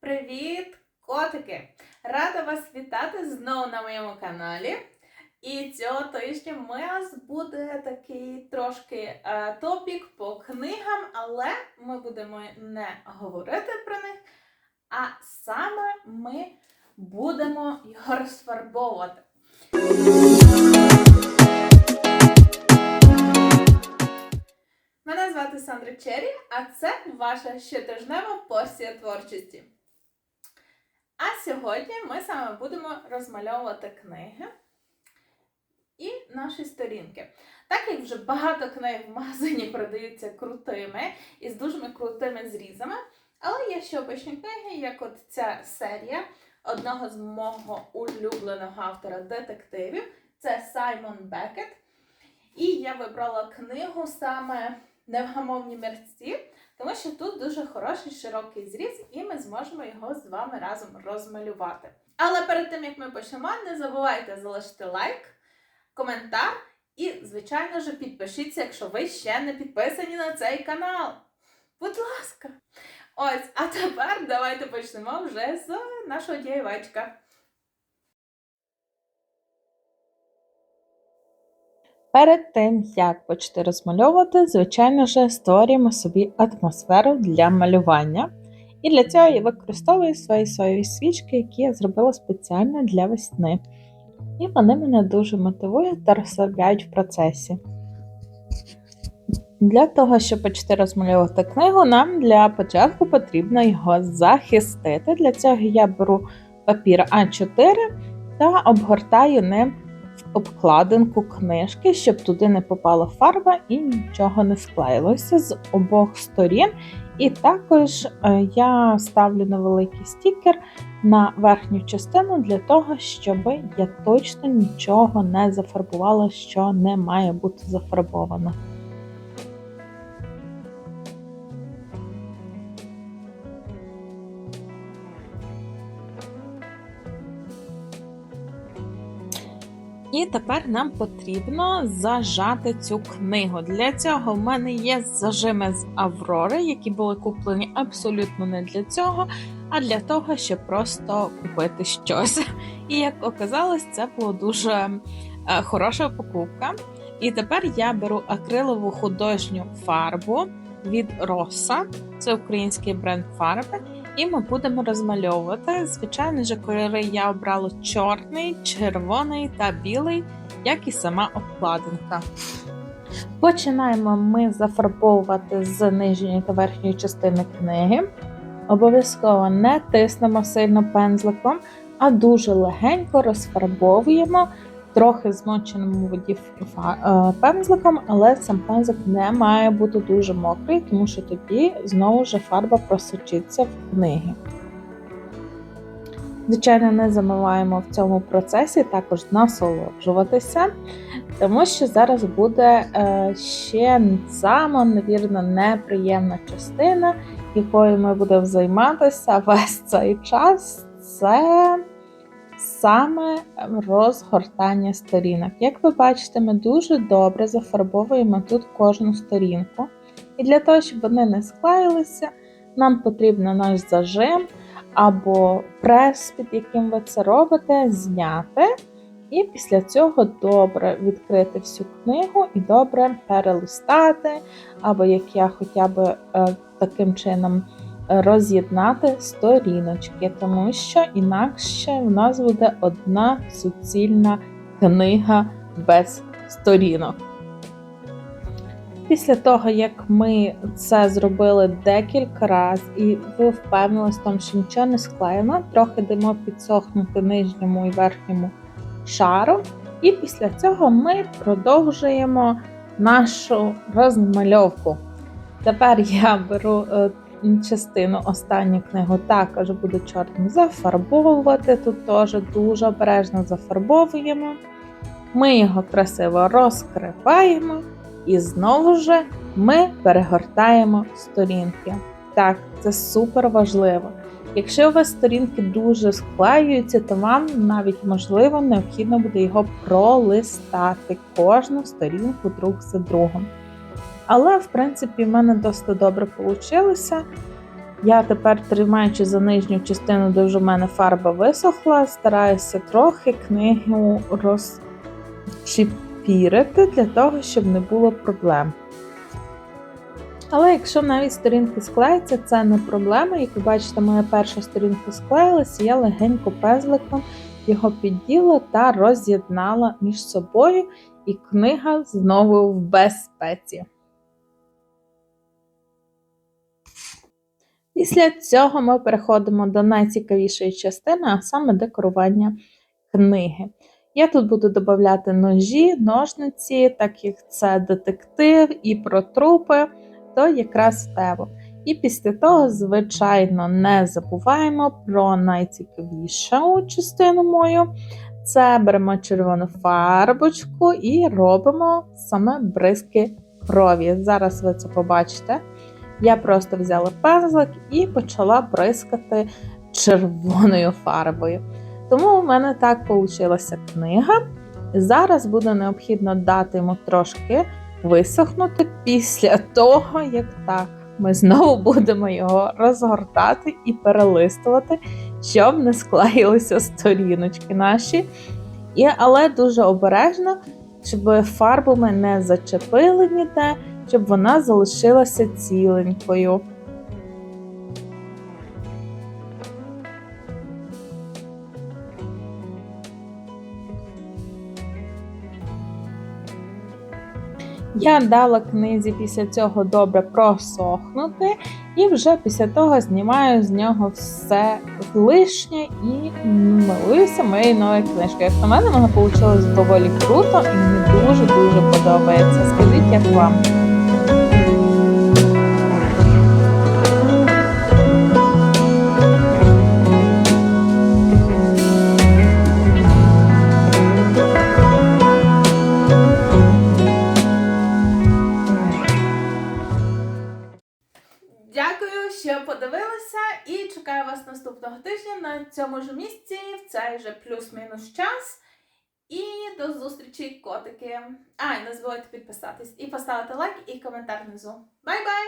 Привіт, котики! Рада вас вітати знову на моєму каналі. І цього тижня у нас буде такий трошки е, топік по книгам, але ми будемо не говорити про них, а саме ми будемо його розфарбовувати. Мене звати Сандра Черрі, а це ваша щотижнева порція творчості. Сьогодні ми саме будемо розмальовувати книги і наші сторінки. Так як вже багато книг в магазині продаються крутими і з дуже крутими зрізами, але є ще обичні книги, як от ця серія одного з мого улюбленого автора детективів. Це Саймон Бекет. І я вибрала книгу саме Невгамовні мерці, тому що тут дуже хороший широкий зріз, і ми зможемо його з вами разом розмалювати. Але перед тим як ми почнемо, не забувайте залишити лайк, коментар і, звичайно ж, підпишіться, якщо ви ще не підписані на цей канал. Будь ласка! Ось, а тепер давайте почнемо вже з нашого дієвечка. Перед тим, як почати розмальовувати, звичайно ж, створюємо собі атмосферу для малювання. І для цього я використовую свої соєві свічки, які я зробила спеціально для весни. І вони мене дуже мотивують та розслабляють в процесі. Для того, щоб почати розмальовувати книгу, нам для початку потрібно його захистити. Для цього я беру папір А4 та обгортаю ним обкладинку книжки, щоб туди не попала фарба і нічого не склеїлося з обох сторін. І також е, я ставлю невеликий стікер на верхню частину для того, щоб я точно нічого не зафарбувала, що не має бути зафарбовано. І тепер нам потрібно зажати цю книгу. Для цього в мене є зажими з Аврори, які були куплені абсолютно не для цього, а для того, щоб просто купити щось. І як оказалось, це була дуже е, хороша покупка. І тепер я беру акрилову художню фарбу від Роса, це український бренд фарби. І ми будемо розмальовувати. Звичайно ж, кольори я обрала чорний, червоний та білий, як і сама обкладинка. Починаємо ми зафарбовувати з нижньої та верхньої частини книги. Обов'язково не тиснемо сильно пензликом, а дуже легенько розфарбовуємо трохи змоченому воді е, пензликом, але сам пензлик не має бути дуже мокрий, тому що тоді знову ж фарба просочиться в книги. Звичайно, не замиваємо в цьому процесі також насолоджуватися, тому що зараз буде е, ще сама, невірно, неприємна частина, якою ми будемо займатися весь цей час. Це саме розгортання сторінок. Як ви бачите, ми дуже добре зафарбовуємо тут кожну сторінку. І для того, щоб вони не склеїлися, нам потрібно наш зажим або прес, під яким ви це робите, зняти. І після цього добре відкрити всю книгу і добре перелистати, або як я хоча б е, таким чином роз'єднати сторіночки, тому що інакше в нас буде одна суцільна книга без сторінок. Після того, як ми це зробили декілька разів, і ви впевнилися в тому, що нічого не склеєно, трохи даємо підсохнути нижньому і верхньому шару. І після цього ми продовжуємо нашу розмальовку. Тепер я беру е, частину останню книгу також буду чорним зафарбовувати. Тут теж дуже обережно зафарбовуємо. Ми його красиво розкриваємо і знову ж ми перегортаємо сторінки. Так, це супер важливо. Якщо у вас сторінки дуже склеюються, то вам навіть можливо необхідно буде його пролистати кожну сторінку друг за другом. Але, в принципі, в мене досить добре вийшло. Я тепер, тримаючи за нижню частину, де вже в мене фарба висохла, стараюся трохи книгу розчіпірити для того, щоб не було проблем. Але якщо навіть сторінки склеються, це не проблема. Як ви бачите, моя перша сторінка склеїлася, я легенько пезликом його підділа та роз'єднала між собою, і книга знову в безпеці. Після цього ми переходимо до найцікавішої частини, а саме декорування книги. Я тут буду додати ножі, ножниці, так як це детектив і про трупи, то якраз тему. І після того, звичайно, не забуваємо про найцікавішу частину мою. Це беремо червону фарбочку і робимо саме бризки крові. Зараз ви це побачите. Я просто взяла пензлик і почала бризкати червоною фарбою. Тому в мене так вийшла книга. Зараз буде необхідно дати йому трошки висохнути після того, як так ми знову будемо його розгортати і перелистувати, щоб не склеїлися сторіночки наші. І, але дуже обережно, щоб фарбу ми не зачепили ніде, щоб вона залишилася ціленькою. Я дала книзі після цього добре просохнути, і вже після того знімаю з нього все лишнє і милуюся моєю новою книжкою. Як на мене, вона вийшла доволі круто і мені дуже-дуже подобається. Скажіть, як вам? Що подивилися, і чекаю вас наступного тижня на цьому ж місці, в цей же плюс-мінус час. І до зустрічі, котики. А, не забувайте підписатись і поставити лайк і коментар внизу. Бай-бай!